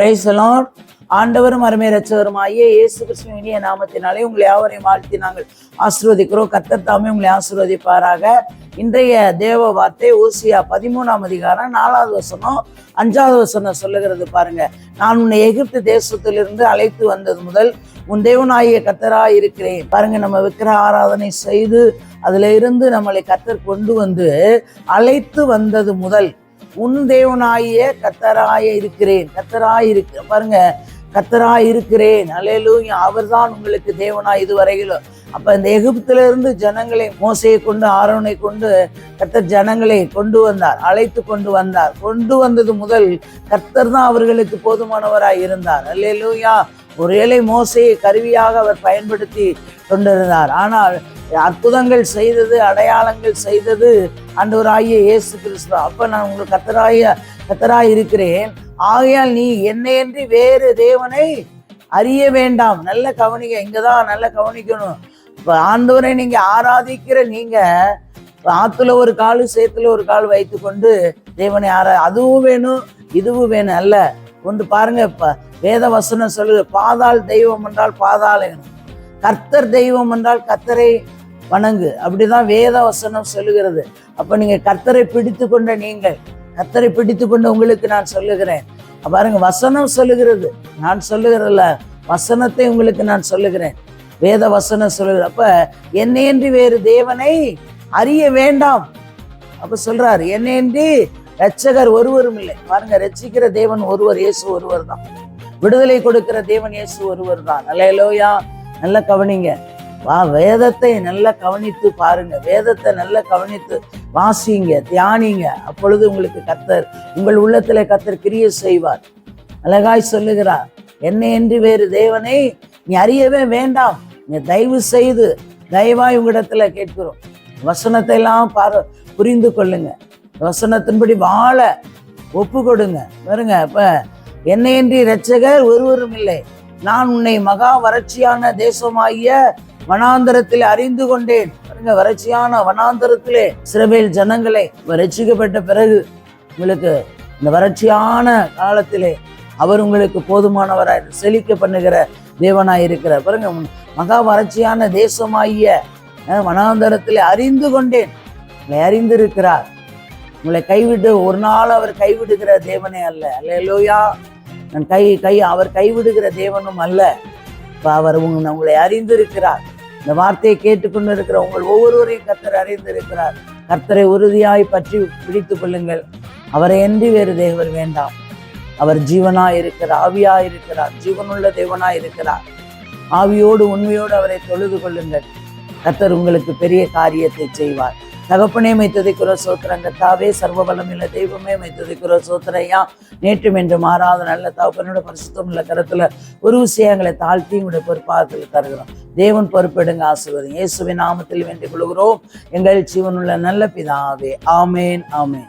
பிரைசலான் ஆண்டவரும் அருமை ரச்சவருமாயே இயேசு கிறிஸ்துவின் இனிய நாமத்தினாலே உங்களை யாவரையும் வாழ்த்தி நாங்கள் ஆசிர்வதிக்கிறோம். கர்த்தர் தாமே உங்களை ஆசிர்வதிப்பாராக. இன்றைய தேவ வார்த்தை ஓசியா பதிமூணாம் அதிகாரம் நாலாவது வசனம் அஞ்சாவது வசனம் சொல்லுகிறது பாருங்க. நான் உன்னை எகிப்து தேசத்திலிருந்து அழைத்து வந்தது முதல் உன் தேவனாகிய கத்தராக இருக்கிறேன். பாருங்க நம்ம விக்கிர ஆராதனை செய்து அதுல இருந்து நம்மளை கத்தர் கொண்டு வந்து அழைத்து வந்தது முதல் உன் தேவனாகிய கத்தராய இருக்கிறேன். கத்தராய் இருக்கு. பாருங்க கத்தராய் இருக்கிறேன். அலையலூயா அவர்தான் உங்களுக்கு தேவனாய் இதுவரையிலும் அப்ப இந்த எகிப்துல இருந்து ஜனங்களை மோசையை கொண்டு ஆரோனை கொண்டு கத்தர் ஜனங்களை கொண்டு வந்தார் அழைத்து கொண்டு வந்தார். கொண்டு வந்தது முதல் கத்தர் தான் அவர்களுக்கு போதுமானவராய் இருந்தார். அல்லேலூயா ஒருவேளை மோசையை கருவியாக அவர் பயன்படுத்தி கொண்டிருந்தார். ஆனால் அற்புதங்கள் செய்தது அடையாளங்கள் செய்தது ஆண்டவராகிய இயேசு கிறிஸ்து. அப்போ நான் உங்களுக்கு கத்தராய கத்தராய் இருக்கிறேன். ஆகையால் நீ என்னையன்றி வேறு தேவனை அறிய வேண்டாம். நல்ல கவனிக்க இங்கதான் நல்ல கவனிக்கணும். இப்போ ஆண்டவரை நீங்கள் ஆராதிக்கிற நீங்கள் ஆற்றுல ஒரு கால் சேத்துல ஒரு கால் வைத்துக்கொண்டு தேவனை ஆரா அதுவும் வேணும் இதுவும் வேணும். அல்ல கொண்டு பாருங்க இப்போ வேத வசனம் சொல்லுது பாதாள் தெய்வம் என்றால் பாதாளம். கர்த்தர் தெய்வம் என்றால் கர்த்தரை வணங்கு. அப்படிதான் வேத வசனம் சொல்லுகிறது. அப்ப நீங்க கர்த்தரை பிடித்து கொண்ட நீங்கள் கர்த்தரை பிடித்து கொண்ட உங்களுக்கு நான் சொல்லுகிறேன். பாருங்க வசனம் சொல்லுகிறது. நான் சொல்லுகிறதில்ல வசனத்தை உங்களுக்கு நான் சொல்லுகிறேன். வேத வசனம் சொல்லுகிறது. அப்ப என்னையன்றி வேறு தேவனை அறிய வேண்டாம். அப்ப சொல்றாரு என்னையன்றி ரட்சகர் ஒருவரும் இல்லை. பாருங்க ரட்சிக்கிற தேவன் ஒருவர் இயேசு ஒருவர் தான் விடுதலை கொடுக்கிற தேவன் இயேசு ஒருவர் தான் நல்ல நல்ல கவனிங்க. வா வேதத்தை நல்லா கவனித்து பாருங்க. வேதத்தை நல்லா கவனித்து வாசிங்க தியானிங்க. அப்பொழுது உங்களுக்கு கத்தர் உங்கள் உள்ளத்தில் கத்தர் கிரிய செய்வார். அழகாய் சொல்லுகிறார் என்னை என்று வேறு தேவனை நீ அறியவே வேண்டாம். நீ தயவு செய்து தயவாய் உங்களிடத்துல கேட்கிறோம். வசனத்தை எல்லாம் பாரு புரிந்து கொள்ளுங்க. வசனத்தின்படி வாழ ஒப்பு கொடுங்க. பாருங்க இப்ப என்னையின்றி இரட்சகர் ஒருவரும் இல்லை. நான் உன்னை மகா வறட்சியான தேசமாகிய வனாந்தரத்தில் அறிந்து கொண்டேன். பாருங்க வறட்சியான வனாந்தரத்திலே சிறபேல் ஜனங்களை ரட்சிக்கப்பட்ட பிறகு உங்களுக்கு இந்த வறட்சியான காலத்திலே அவர் உங்களுக்கு போதுமானவராய் செழிக்க பண்ணுகிற தேவனாய் இருக்கிறார். பாருங்க மகா வறட்சியான தேசமாகிய வனாந்தரத்தில் அறிந்து கொண்டேன். உங்களை அறிந்திருக்கிறார். உங்களை கைவிட்டு ஒரு நாள் அவர் கைவிடுகிற தேவனே அல்ல. அல்லையா நான் கை கை அவர் கைவிடுகிற தேவனும் அல்ல. இப்போ அவர் உங்களை அறிந்திருக்கிறார். இந்த வார்த்தையை கேட்டுக்கொண்டு இருக்கிற உங்கள் ஒவ்வொருவரையும் கர்த்தர் அறிந்திருக்கிறார். கர்த்தரை உறுதியாய் பற்றி பிடித்துக் கொள்ளுங்கள். அவரை என்று வேறு தேவர் வேண்டாம். அவர் ஜீவனாய் இருக்கிறார் ஆவியாய் இருக்கிறார் ஜீவனுள்ள தேவனாய் இருக்கிறார் ஆவியோடு உண்மையோடு அவரை தொழுது கொள்ளுங்கள். கர்த்தர் உங்களுக்கு பெரிய காரியத்தை செய்வார். தகப்பனே மைத்ததைக்குற சோத்திரம் கத்தாவே சர்வ பலமில்ல தெய்வமே மைத்ததைக்குற சோத்திரையா நேற்றும் என்று மாறாத நல்ல தகப்பனோட பரிசுத்தம் உள்ள கருத்துல ஒரு விஷயங்களை தாழ்த்தி உங்களுடைய பொறுப்பாக தருகிறோம். தேவன் பொறுப்பெடுங்க ஆசிர்வதி இயேசுவின் நாமத்தில் வேண்டிக் கொள்கிறோம். எங்கள் ஜீவனுள்ள நல்ல பிதாவே. ஆமேன் ஆமேன்.